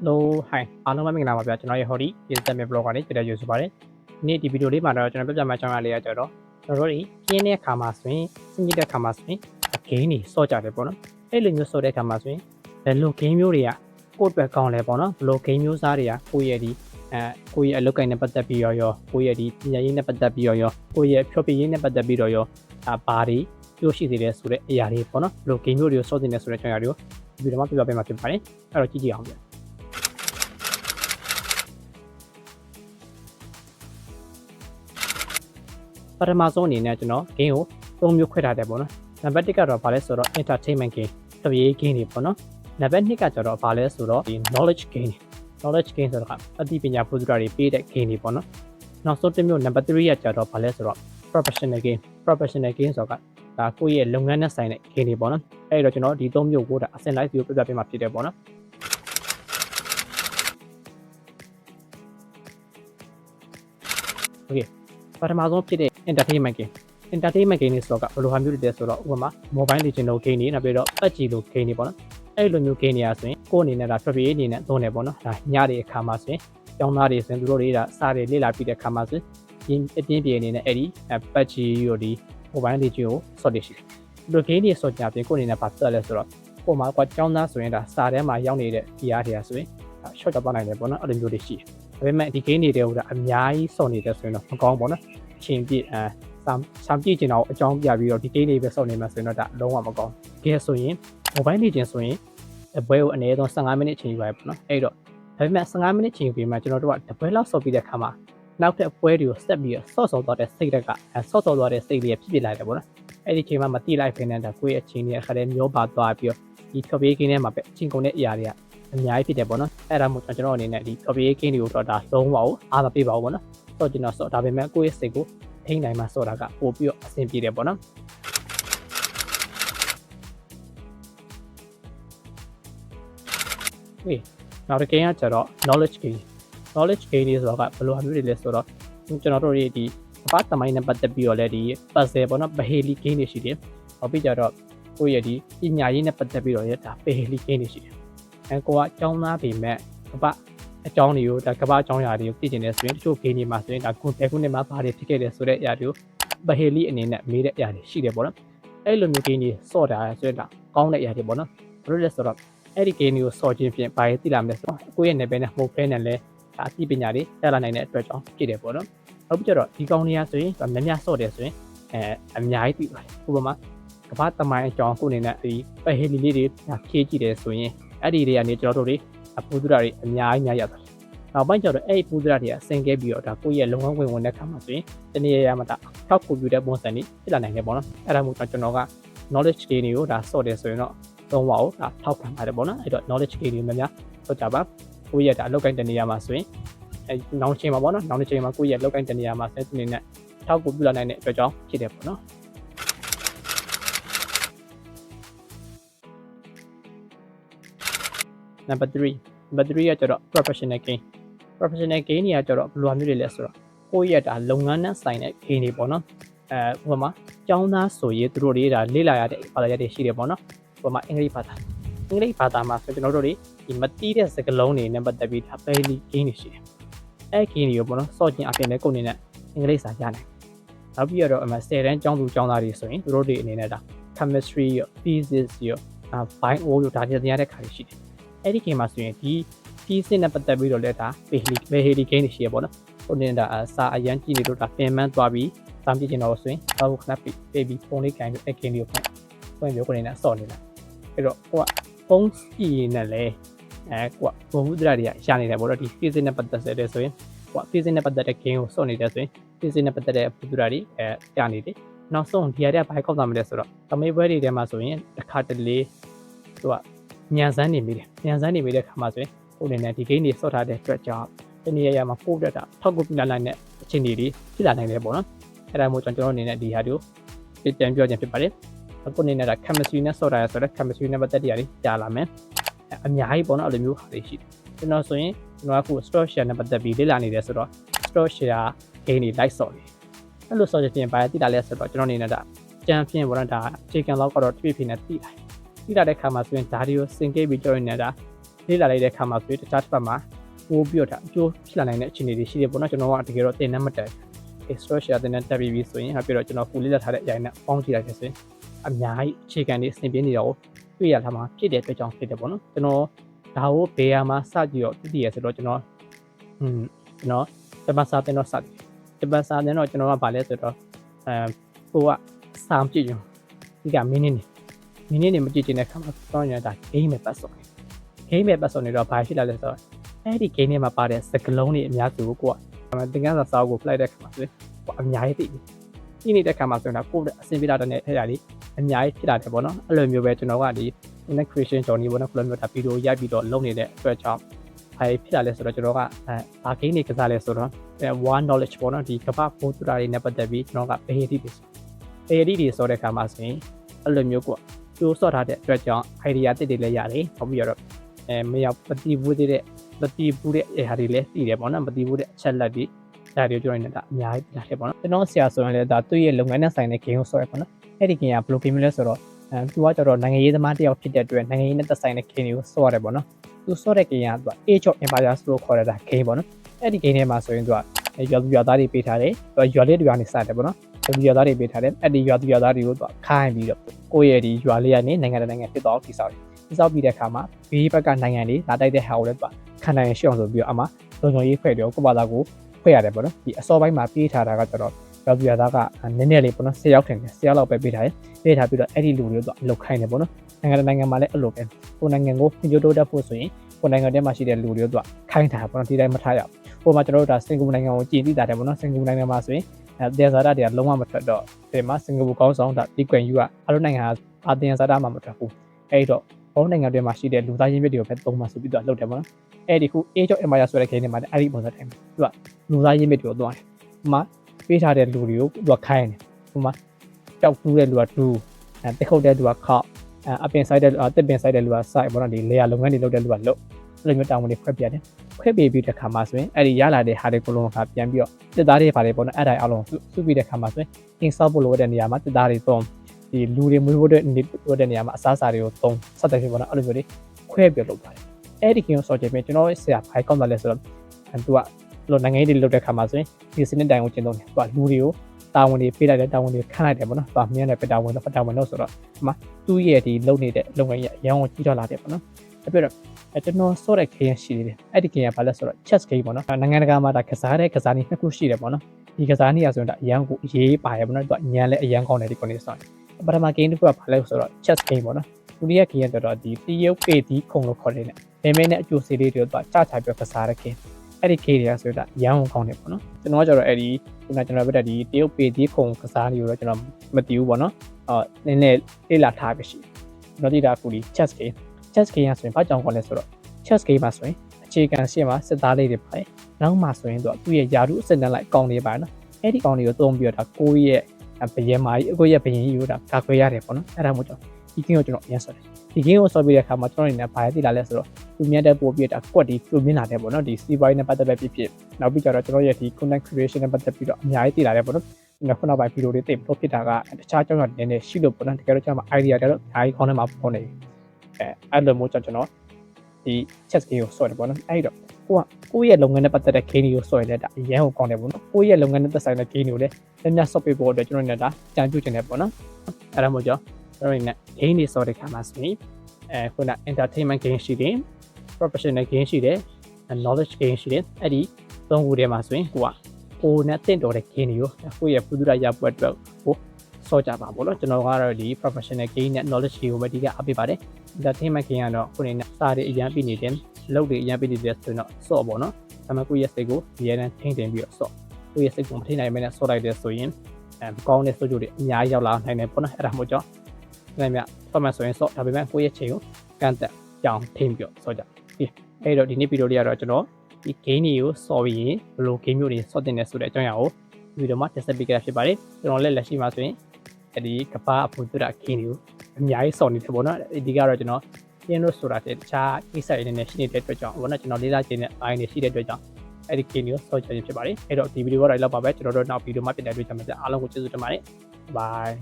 Hello hi အားလုံးပဲမင်္ဂလာပါဗျာကျွန်တော်ရဲ့ Hori Digital Map Blog ကနေကြည့်ရယူဆိုပါတယ်ဒီနေ့ဒီဗီဒီယိုလေးမှာတော့ကျွန်တော်ပြပြမှာအကြောင်းအရာလေးကကြတော့ကျွန်တော်တို့ဒီပြင်းတဲ့အခါမှာဆိုရင်စဉ်းကြည့်တဲ့အခါမှာဆိုရင်အဂိမ်းတွေစော့ကြတယ်ပေါ့နော်အဲ့လိုမျိုးစော့တဲ့အခါမှာဆိုရင်ဘယ်လိုဂိမ်းမျိုးတွေကကိုယ့်အတွက်ကောင်းလဲပေါ့နော်ဘယ်လိုဂိမ်းမျိုးစားတွေကကိုယ့်ရဲ့ဒီအဲကိုယ့်ရဲ့အလုပ်ကိုင်းနဲ့ပတ်သက်ပြီးရောရောကိုယ့်ရဲ့ဒီပညာရေးနဲ့ပတ်သက်ပြီးရောရောကိုယ့်ရဲ့ဖြောပြရေးနဲ့ပတ်သက်ပြီးတော့ရောဒါဘာတွေပြောရှိသေးတယ်ဆိုတဲ့အရာတွေပေါ့နော်ဘယ်လိုဂိမ်းမျိုးတွေကိုစော့တင်နေဆိုတဲ့အကြောင်းအရာတွေကိုဒီဗီဒီယိုမှာပြပြပေးမှာဖြစ်ပါတယ်အဲ့တော့ကြည့်ကြည့်အောင်ဗျာ ပထမဆုံးအနေနဲ့ကျွန်တော် game ကို၃မျိုးခွဲထားတယ်ပေါ့နော်နံပါတ်1ကတော့ဘာလဲဆိုတော့ entertainment game တပြေး game တွေပေါ့နော်နံပါတ်2ကကျတော့ဘာလဲဆိုတော့ဒီ knowledge game တွေ knowledge game ဆိုတော့အသိပညာပူဇော်တွေပေးတဲ့ game တွေပေါ့နော်နောက်ဆုံးတစ်မျိုးနံပါတ်3ကကျတော့ဘာလဲဆိုတော့ professional game professional game ဆိုတော့ဒါကိုယ့်ရဲ့လုပ်ငန်းနဲ့ဆိုင်တဲ့ game တွေပေါ့နော်အဲ့တော့ကျွန်တော်ဒီ၃မျိုးကိုဒါအစင် live view ပြပြပေးမှာဖြစ်တယ်ပေါ့နော်ပထမဆုံးဖြစ်တဲ့ entertainment game entertainment game တွေဆိုတော့ကဘယ်လိုဟာမျိုးတွေလဲဆိုတော့ဥပမာ mobile legend လို game တွေနောက်ပြီးတော့ PUBG လို game တွေပေါ့နော်အဲ့လိုမျိုး game တွေอ่ะဆိုရင်ကိုယ့်အနေနဲ့ဒါ trivia အနေနဲ့သုံးတယ်ပေါ့နော်ဒါညတွေအခါမှာဆိုရင်ကျောင်းသားတွေဆိုရင်သူတို့တွေဒါစားတွေလေ့လာပြီးတဲ့အခါမှာဆိုရင်အတင်းပြေအနေနဲ့အဲ့ဒီ PUBG ရောဒီ mobile legend ကို sort ရှိတယ်ဒီလို game တွေ sort ကြပြင်ကိုယ့်အနေနဲ့ဘာသက်လဲဆိုတော့ကိုယ်မှာကွာကျောင်းသားဆိုရင်ဒါစာထဲမှာရောက်နေတဲ့ PR တွေကဆိုရင် short တော့နိုင်တယ်ပေါ့နော်အဲ့လိုမျိုးတွေရှိတယ်ဒါပေမဲ့ဒီ game တွေတဲဟိုဒါအများကြီးစော့နေတယ်ဆိုရင်တော့မကောင်းပေါ့နော်အ ချိန်ပြည့်အဲစာစာပြည့်ကျင်တော့အကြောင်းပြပြီးတော့ဒီ game တွေပဲစော့နေမှာဆိုရင်တော့ဒါလုံးဝမကောင်းကဲဆိုရင် mobile legend ဆိုရင်အပွဲကိုအနည်းဆုံး15မိနစ်အချိန်ယူပါပေါ့နော်အဲ့တော့ဒါပေမဲ့15မိနစ်ချိန်ယူပြီးမှကျွန်တော်တို့ကတပွဲလောက်စော့ပြီးတဲ့ခါမှာနောက်တဲ့ပွဲတွေကိုဆက်ပြီးတော့စော့စော့သွားတဲ့စိတ်တက်ကအဲစော့စော့သွားတဲ့စိတ်လေးဖြစ်ဖြစ်လာတယ်ပေါ့နော်အဲ့ဒီချိန်မှာမတိလိုက်ဖ ೇನೆ ဒါကိုယ့်ရဲ့အချိန်တွေအခါတည်းမျောပါသွားပြီးတော့ဒီဖြော်ပြေးကင်းထဲမှာပဲအချိန်ကုန်တဲ့အရာတွေကအများကြီးဖြစ်တယ်ပေါ့နော်အဲ့ဒါမှကျွန်တော်အနေနဲ့ဒီ copy ကင်းတွေကိုတော့ဒါလုံးဝအားမပေးပါဘူးပေါ့နော် ဆိုတော့ကျွန်တော်ဆိုဒါပေမဲ့ကိုယ့်ရဲ့စိတ်ကိုထိန်းနိုင်မှဆိုတာကပို့ပြီးတော့အဆင်ပြေတယ်ပေါ့နော်ဟေးနောက်တစ်ကင်းကကျတော့ knowledge gain knowledge gain တွေဆိုတော့ကဘယ်လိုအမျိုးတွေလဲဆိုတော့ကျွန်တော်တို့တွေဒီအပတ်သမိုင်းနဲ့ပတ်သက်ပြီးတော့လည်းဒီ puzzle ပေါ့နော် behavior gain တွေရှိတယ်။နောက်ပြီးကြတော့ကိုယ့်ရဲ့ဒီပညာရေးနဲ့ပတ်သက်ပြီးတော့ရတာ behavior gain တွေရှိတယ်။အဲကိုကအကြောင်းသားပေမဲ့ကပ အကြောင်းတွေကိုဒါကပအကြောင်းအရာတွေကိုသိကျင်နေဆိုရင်တချို့ gain တွေမှာဆိုရင်ဒါကိုဘယ်ခုနှစ်မှာဘာတွေဖြစ်ခဲ့တယ်ဆိုတဲ့အရာတွေကို behavior အနေနဲ့မေးတဲ့အရာတွေရှိတယ်ပေါ့နော်။အဲ့လိုမျိုး gain တွေစော့တာဆိုရင်ဒါကောင်းတဲ့အရာတွေပေါ့နော်။ဘာလို့လဲဆိုတော့အဲ့ဒီ gain တွေကိုစော့ခြင်းဖြင့်ဘာတွေသိလာမလဲဆိုတော့ကိုယ့်ရဲ့နယ်ပယ်နဲ့မှုတ်ဖဲနဲ့လဲဒါအသိပညာတွေတက်လာနိုင်တဲ့အတွက်ကြောင့်ဖြစ်တယ်ပေါ့နော်။နောက်ပြီးတော့ဒီကောင်းတွေကဆိုရင်များများစော့တယ်ဆိုရင်အဲအများကြီးသိပါတယ်။ဥပမာကမ္ဘာတမိုင်းအကြောင်းကိုအနေနဲ့ဒီပဟေလီလေးတွေဖြည့်ကြည့်တယ်ဆိုရင်အဲ့ဒီတွေကနေကျွန်တော်တို့တွေ အပူဒရာတွေအများကြီးများရတယ်။နောက်ပိုင်းကျတော့အဲ့ဒီပူဒရာတွေအဆင်ကဲပြီးတော့ဒါကိုယ့်ရဲ့လုံအောင်ဝင်ဝင်တဲ့ခါမှာဆိုရင်တနည်းရမှာဒါထောက်ကွန်ပျူတာပုံစံတွေဖြစ်လာနိုင်တယ်ပေါ့နော်။အဲ့ဒါမို့ကျွန်တော်က knowledge gain တွေကိုဒါစော့တယ်ဆိုရင်တော့သုံးပါဦးဒါထောက်ခံပါတယ်ပေါ့နော်။အဲ့တော့ knowledge gain တွေများများစော့ကြပါ။ကိုယ့်ရဲ့ဒါအလုပ်ကိုင်းတနေရာမှာဆိုရင်အဲနောင်ချိန်မှာပေါ့နော်။နောင်ချိန်မှာကိုယ့်ရဲ့အလုပ်ကိုင်းတနေရာမှာဆက်နေနဲ့ထောက်ကိုပြလာနိုင်တဲ့အတွက်ကြောင့်ဖြစ်တယ်ပေါ့နော်။ နံပါတ်3နံပါတ်3ကကျတော့ professional gain professional gain တွေကကျတော့ဘယ်လိုမျိုးတွေလဲဆိုတော့ကိုယ့်ရဲ့ဒါလုပ်ငန်းနဲ့ဆိုင်တဲ့ gain တွေပေါ့နော်အဲဥပမာကျောင်းသားဆိုရင်သူတို့တွေဒါလေ့လာရတဲ့ဘာသာရပ်တွေရှိတယ်ပေါ့နော်ဥပမာအင်္ဂလိပ်ဘာသာအင်္ဂလိပ်ဘာသာမှာဆိုကျွန်တော်တို့တွေဒီမတိတဲ့စကားလုံးတွေနဲ့ပတ်သက်ပြီးဒါ daily gain တွေရှိတယ်အဲ gain တွေကိုပေါ့နော်စော့ကျင်အပြင်နဲ့ကိုယ်အနေနဲ့အင်္ဂလိပ်စာရနိုင်နောက်ပြီးတော့အမှ10တန်းကျောင်းသူကျောင်းသားတွေဆိုရင်သူတို့တွေအနေနဲ့ဒါ chemistry ရော physics ရော bio ရောဒါတွေသင်ရတဲ့ခါတွေရှိတယ် အဲ့ဒီချိန်မှာဆိုရင်ဒီ physics နဲ့ပတ်သက်ပြီးတော့လည်းဒါ behavior gain တွေရှိရပေါ့နော်ဟိုနေတာစာအရန်ကြည့်နေလို့ဒါပင်ပန်းသွားပြီးစာပြည့်ကျင်တော့ဆိုရင်ဘာလို့ခဏပြပေးပြီးဖုန်းလေးကင်ပြီးအကင်လေးကိုဖွင့်ဖွင့်ပြီးကိုနေတာစော့နေတာအဲ့တော့ဟိုကဖုန်းကြည့်နေလဲအဲကွာဘုံမှုဒရာတွေကရှာနေတယ်ပေါ့နော်ဒီ physics နဲ့ပတ်သက်တဲ့ဆိုရင်ဟို physics နဲ့ပတ်သက်တဲ့ game ကိုစော့နေတယ်ဆိုရင် physics နဲ့ပတ်သက်တဲ့ဘုဒ္ဓရာတွေအဲကြာနေတယ်နောက်ဆုံးဒီဟာတွေကဘာကောက်တာမလဲဆိုတော့သမေးပွဲတွေထဲမှာဆိုရင်တစ်ခါတလေသူက ညံစမ်းနေမိတယ်ညံစမ်းနေမိတဲ့ခါမှာဆိုရင်ဟိုနေနဲ့ဒီ game တွေစော့ထားတဲ့အတွက်ကြောင့်တနည်းရရမှာပို့တက်တာထောက်ကူပြလာနိုင်တဲ့အခြေအနေတွေဖြစ်လာနိုင်တယ်ပေါ့နော်အဲ့ဒါမျိုးကျွန်တော်အနေနဲ့ဒီဟာတွေကိုပြန်ပြောခြင်းဖြစ်ပါတယ်အခုအနေနဲ့ဒါ chemistry နဲ့စော့တာရဆိုတော့ chemistry နဲ့ပတ်သက်တဲ့အရာတွေကြာလာမယ်အများကြီးပေါ့နော်အဲ့လိုမျိုးဟာတွေရှိတယ်ကျွန်တော်ဆိုရင်ကျွန်တော်ကခု store share နဲ့ပတ်သက်ပြီးလေ့လာနေတယ်ဆိုတော့ store share gain တွေ like စော့တယ်အဲ့လိုစော့ခြင်းပြင်ပါတိတာလဲဆိုတော့ကျွန်တော်အနေနဲ့ဒါကြံဖြင့်ပေါ့နော်ဒါအခြေခံလောက်ကတော့တပြည့်ပြည့်နဲ့တိ တာတိတာတဲ့ခါမှာဆိုရင်ဒါတွေကိုစင်ကိတ်ပြီးကြောင်းနေတာလေးလာလိုက်တဲ့အခါမှာဆိုရင်တခြားတစ်ဖက်မှာပိုးပြီးတော့ဒါအကျိုးဖြစ်လာနိုင်တဲ့အခြေအနေတွေရှိတယ်ပေါ့နော်ကျွန်တော်ကတကယ်တော့တင်နေမှတ်တယ် extra share တင်နေတက်ပြီးပြီဆိုရင်ဟာပြီးတော့ကျွန်တော်ကိုလေးလက်ထားတဲ့အရင်နဲ့ပေါင်းကြည့်လိုက်တယ်ဆိုရင်အများကြီးအခြေခံတွေအဆင်ပြေနေတာကိုတွေ့ရတာမှာဖြစ်တဲ့အတွက်ကြောင့်ဖြစ်တယ်ပေါ့နော်ကျွန်တော်ဒါကိုဘေးယာမှာစကြည့်တော့သိရဆိုတော့ကျွန်တော်อืมကျွန်တော်တပတ်စားတင်တော့စတယ်တပတ်စားတင်တော့ကျွန်တော်ကဗာလဲဆိုတော့အဲကိုကစာမကြည့်ရင်ဒီကမင်းနေနေ မင်းနေနေမကြည့်ချင်တဲ့ခါမှာတော့ရတာ game ပဲပတ်စုံတယ် game ပဲပတ်စုံနေတော့ဘာရှိလာလဲဆိုတော့အဲ့ဒီ game ထဲမှာပါတဲ့စကလုံးတွေအများစုကိုကိုကသင်္ကန်းစာစာအုပ်ကို flight တဲ့ခါမှာဆိုရင်ကိုအများကြီးသိပြီဒီနေတဲ့ခါမှာဆိုရင်တော့ကိုအဆင်ပြေတာတဲ့အဲ့ဒါလေးအများကြီးဖြစ်လာတယ်ပေါ့နော်အဲ့လိုမျိုးပဲကျွန်တော်ကဒီ internet creation journey ပေါ့နော် flow မျိုးဒါဗီဒီယိုရိုက်ပြီးတော့လုပ်နေတဲ့အတွက်ကြောင့်ဘာဖြစ်လာလဲဆိုတော့ကျွန်တော်ကအဲဘာ game တွေကစားလဲဆိုတော့အဲ one knowledge ပေါ့နော်ဒီကပ္ပပိုးတူတာတွေနဲ့ပတ်သက်ပြီးကျွန်တော်ကဘယ်ရည်တွေဘယ်ရည်တွေဆိုတဲ့ခါမှာဆိုရင်အဲ့လိုမျိုးကို ကျိုးဆော့ထားတဲ့အတွက်ကြောင့် idea တစ်တွေလည်းရတယ်ဟုတ်ပြီးတော့အဲမရောက်ပတိဘူးတဲ့ပတိဘူးတဲ့အရာတွေလည်းသိတယ်ပေါ့နော်ပတိဘူးတဲ့အချက်လက်တွေဒါတွေကျွန်တော်နေတာအများကြီးပြတယ်ပေါ့နော်ကျွန်တော်ဆရာဆိုရင်လည်းဒါသူ့ရဲ့လုပ်ငန်းနဲ့ဆိုင်တဲ့ game ကိုဆော့ရပေါ့နော်အဲ့ဒီ game ကဘယ်လို game လဲဆိုတော့အဲသူကကျတော့နိုင်ငံရေးသမားတစ်ယောက်ဖြစ်တဲ့အတွက်နိုင်ငံရေးနဲ့သက်ဆိုင်တဲ့ game တွေကိုဆော့ရတယ်ပေါ့နော်သူဆော့တဲ့ game ကသူက Age of Empires လို့ခေါ်ရတာ game ပေါ့နော်အဲ့ဒီ game ထဲမှာဆိုရင်သူကရွာသူရွာသားတွေပေးထားတယ်သူကရွာလေးတွေကနေစတယ်ပေါ့နော်ဒီရွာသားတွေပေးထားတယ်အဲ့ဒီရွာသူရွာသားတွေကိုသူကခိုင်းပြီးတော့ ကိုယ့်ရဲ့ဒီရွာလေးကနေနိုင်ငံတကာနိုင်ငံဖြစ်တော့တိဆောက်တယ်တိဆောက်ပြီးတဲ့အခါမှာဘေးဘက်ကနိုင်ငံတွေလာတိုက်တဲ့ဟာကိုလည်းသူကခံနိုင်ရှောင်ဆိုပြီးတော့အမှလုံခြုံရေးဖွဲ့တယ်ကိုယ့်ဘာသာကိုဖွဲ့ရတယ်ပေါ့နော်ဒီအစောပိုင်းမှာပေးထားတာကကျတော့ရွာသူရွာသားကနည်းနည်းလေးပေါ့နော်10ယောက်ထင်တယ်10ယောက်လောက်ပဲပေးထားတယ်ပေးထားပြီးတော့အဲ့ဒီလူတွေကိုသူအလုပ်ခိုင်းတယ်ပေါ့နော်နိုင်ငံတကာနိုင်ငံမှာလည်းအဲ့လိုပဲကိုနိုင်ငံကိုညှို့တိုးတက်ဖို့ဆိုရင်ကိုနိုင်ငံထဲမှာရှိတဲ့လူတွေကိုသူကခိုင်းတာပေါ့နော်ဒီတိုင်းမထားရအောင်ဟိုမှာကျွန်တော်တို့ဒါစင်ကာပူနိုင်ငံကိုကြည်သိတာတယ်ပေါ့နော်စင်ကာပူနိုင်ငံမှာဆိုရင် အဲတရားစားတာတွေကလုံးဝမထွက်တော့ဒီမှာစင်ကာပူကောင်းဆောင်ဒါဒီကွန်ယူကအားလုံးနိုင်ငံကအာတင်စားတာမှမထွက်ဘူးအဲ့တော့ဘောနိုင်ငံတွေမှာရှိတဲ့လူသားရင်းမြစ်တွေကိုပဲသုံးမှဆိုပြီးတော့လုပ်တယ်ပေါ့နော်အဲ့ဒီခု Age of Empire ဆိုတဲ့ game တွေမှာအဲ့ဒီပုံစံတိုင်းသူကလူသားရင်းမြစ်တွေကိုသွားတယ်ဟိုမှာပေးထားတဲ့လူတွေကိုသူကခိုင်းတယ်ဟိုမှာကြောက်တူးတဲ့လူကတူးအဲတက်ခုတ်တဲ့လူကခောက်အဲအပင်ဆိုင်တဲ့တက်ပင်ဆိုင်တဲ့လူကစိုက်ပေါ့နော်ဒီလေယာလုပ်ငန်းတွေလုပ်တဲ့လူကလုပ်အဲ့ လိုမျိုးတောင်းဝင်တွေခွဲပြတယ်ခွဲပေးပြီးတဲ့ခါမှာဆိုရင်အဲ့ဒီရလာတဲ့ဟာတွေကိုလုံးကပြန်ပြီးတော့တက်သားတွေပါတယ်ပေါ့နော်အဲ့ဒါအလုံးစုပြီးတဲ့ခါမှာဆိုရင် in shop လို့တဲ့နေရာမှာတက်သားတွေသုံးဒီလူတွေမွေးဖို့တဲ့နေဖို့တဲ့နေရာမှာအစားအစာတွေကိုသုံးဆက်တဲ့ဖြစ်ပေါ့နော်အဲ့လိုမျိုးတွေခွဲပြီးလုပ်ပါတယ်အဲ့ဒီကင်းဆော့ချင်ပြီးကျွန်တော်ဆရာဖိုင်ကောင်းတယ်လဲဆိုတော့သူကလို့နိုင်ငံရေးတွေလုပ်တဲ့ခါမှာဆိုရင်ဒီစနစ်တိုင်ကိုကျင့်သုံးတယ်သူကလူတွေကိုတာဝန်တွေပေးလိုက်တယ်တာဝန်တွေခန့်လိုက်တယ်ပေါ့နော်။သူကမြင်တယ်ပတာဝန်တော့ပတာဝန်တော့ဆိုတော့ဒီမှာသူ့ရဲ့ဒီလုပ်နေတဲ့လုပ်ငန်းရအရောင်းကိုကြီးတော့လာတယ်ပေါ့နော်။ အဲ့ပြတော့အဲကျွန်တော်ဆော့တဲ့ game ရှိနေတယ်။အဲ့ဒီ game ကဘာလဲဆိုတော့ chess game ပေါ့နော်။နိုင်ငံတကာမှာဒါကစားတဲ့ကစားနည်းနှစ်ခုရှိတယ်ပေါ့နော်။ဒီကစားနည်းရဆိုရင်ဒါအရန်ကိုအရေးပါရပေါ့နော်။သူကညံလဲအရန်ကောင်းတယ်ဒီ condition ဆိုရင်ပထမ game တစ်ခုကဘာလဲဆိုတော့ chess game ပေါ့နော်။ဒုတိယ game ကတော့ဒီတရုတ်ပေတီးခုံလို့ခေါ်တယ်။နေမဲနဲ့အကျိုးစီလေးတွေကိုသူကချချပြီးကစားတဲ့ game အဲ့ဒီ game တွေကဆိုတော့ရန်အောင်ကောင်းတယ်ပေါ့နော်ကျွန်တော်ကကျတော့အဲ့ဒီခုနကျွန်တော်ပြတဲ့ဒီတရုတ်ပေဒီခုံကစားနေတော့ကျွန်တော်မသိဘူးပေါ့နော်အော်နည်းနည်းလေ့လာထားပြီရှိကျွန်တော်ဒီတာကူဒီ chess game chess game ရဆိုရင်ဘာကြောင့်ခေါ်လဲဆိုတော့ chess game မှာဆိုရင်အခြေခံရှင်းမှာစစ်သားလေးတွေပါတယ်နောက်မှဆိုရင်သူကသူ့ရဲ့ယာရုအစင်တန်းလိုက်ကောင်းနေပါနော်အဲ့ဒီကောင်းတွေကိုသုံးပြီးတော့ဒါကိုယ့်ရဲ့ဘယင်မာကြီးအကိုရဲ့ဘယင်ကြီးကိုဒါကာကွယ်ရတယ်ပေါ့နော်အဲ့ဒါမှမဟုတ်ဒီ game ကိုကျွန်တော်အရင်ဆော်တယ်ဒီ game ကိုဆော်ပြီးတဲ့အခါမှာကျွန်တော်အနေနဲ့ဘာရသိလာလဲဆိုတော့သူမြတ်တဲ့ပို့ပြီးတာကွက်ဒီပြုမြင်လာတယ်ပေါ့နော်ဒီ C boy နဲ့ပတ်သက်ပဲဖြစ်ဖြစ်နောက်ပြီးကြတော့ကျွန်တော်ရဲ့ဒီ content creation နဲ့ပတ်သက်ပြီးတော့အများကြီးသိလာတယ်ပေါ့နော်နောက်ခုနောက်ပိုင်းဗီဒီယိုတွေတိတ်လို့ဖြစ်တာကတခြားကြောင့်တော့နည်းနည်းရှိလို့ပေါ့နော်တကယ်တော့ကျွန်တော် idea တွေတော့အများကြီးခေါင်းထဲမှာပေါ်နေ အဲအဲ့လိုမျိုးကြောင့်ကျွန်တော်ဒီ chess game ကိုဆော်တယ်ပေါ့နော်အဲ့တော့ကိုကကိုယ့်ရဲ့လုပ်ငန်းနဲ့ပတ်သက်တဲ့ game တွေကိုဆော်ရင်လည်းဒါအရန်ကိုကောင်းတယ်ပေါ့နော်ကိုယ့်ရဲ့လုပ်ငန်းနဲ့သက်ဆိုင်တဲ့ game တွေကိုလည်းလက်မြဆော့ပေးဖို့အတွက်ကျွန်တော်နေတာကြံပြုချင်တယ်ပေါ့နော်အဲ့ဒါမျိုးကြောင့်ကျွန်တော်နေ game တွေဆော်တဲ့ခါမှာဆိုရင်အဲခုန entertainment game ရှိတယ် professional game ရှိတယ် knowledge game ရှိတယ်အဲ့ဒီသုံးခုထဲမှာဆိုရင်ကိုကကိုနဲ့တင့်တော်တဲ့ game တွေကိုကိုယ့်ရဲ့ပူဒရာရပွက်အတွက် ကိုစောကြပါဘောလို့ကျွန်တော်ကတော့ဒီ professional game နဲ့ knowledge game ကိုပဲဒီကအပ်ပေးပါတယ် entertainment game ကတော့ခုနေနဲ့စာတွေအရင်ပြနေတယ်လုပ်တွေအရင်ပြနေတယ်ဆိုတော့စော့ပေါ့နော်ဒါပေမဲ့ကိုယ့်ရဲ့စိတ်ကိုအရင်ထိန်းသိမ်းပြီးတော့စော့ကိုယ့်ရဲ့စိတ်ကိုမထိန်းနိုင်မနဲ့စော့လိုက်တယ်ဆိုရင်အဲကောင်းတဲ့စိုးကျိုးတွေအများကြီးရောက်လာနိုင်တယ်ပေါ့နော်အဲ့ဒါမှမဟုတ်ကြောင့်အဲ့မြတ်ဖတ်မှဆိုရင်စော့ဒါပေမဲ့ကိုယ့်ရဲ့ချိန်ကိုကန့်သက်ကြောင်ထိန်းပြီးတော့စော့ကြပြီအဲ့တော့ဒီနေ့ဗီဒီယိုလေးကတော့ကျွန်တော်ဒီ game တွေကိုစော်ပြီးရင်ဘယ်လို game မျိုးတွေစော့တင်နေဆိုတဲ့အကြောင်းအရာကိုဗီဒီယိုမှာတက်ဆက်ပေးခဲ့တာဖြစ်ပါတယ်ကျွန်တော်လည်းလက်ရှိမှာဆိုရင် ဒီကပားအပူတူတာ game တွေကိုအများကြီးစော်နေတယ်ပေါ့နော်ဒီကတော့ကျွန်တော်ပြင်းလို့ဆိုတာတခြားကိစ္စတွေနဲ့ရှိနေတဲ့အတွက်ကြောင့်ဘောနော်ကျွန်တော်လေးလာခြင်းနဲ့အိုင်းနေရှိတဲ့အတွက်ကြောင့်အဲ့ဒီ game ကိုစော့ချခြင်းဖြစ်ပါတယ်အဲ့တော့ဒီဗီဒီယိုကတော့လောက်ပါပဲကျွန်တော်တို့နောက်ဗီဒီယိုမှာပြတဲ့အတွက်ကြောင့်အားလုံးကိုကျေးဇူးတင်ပါတယ် bye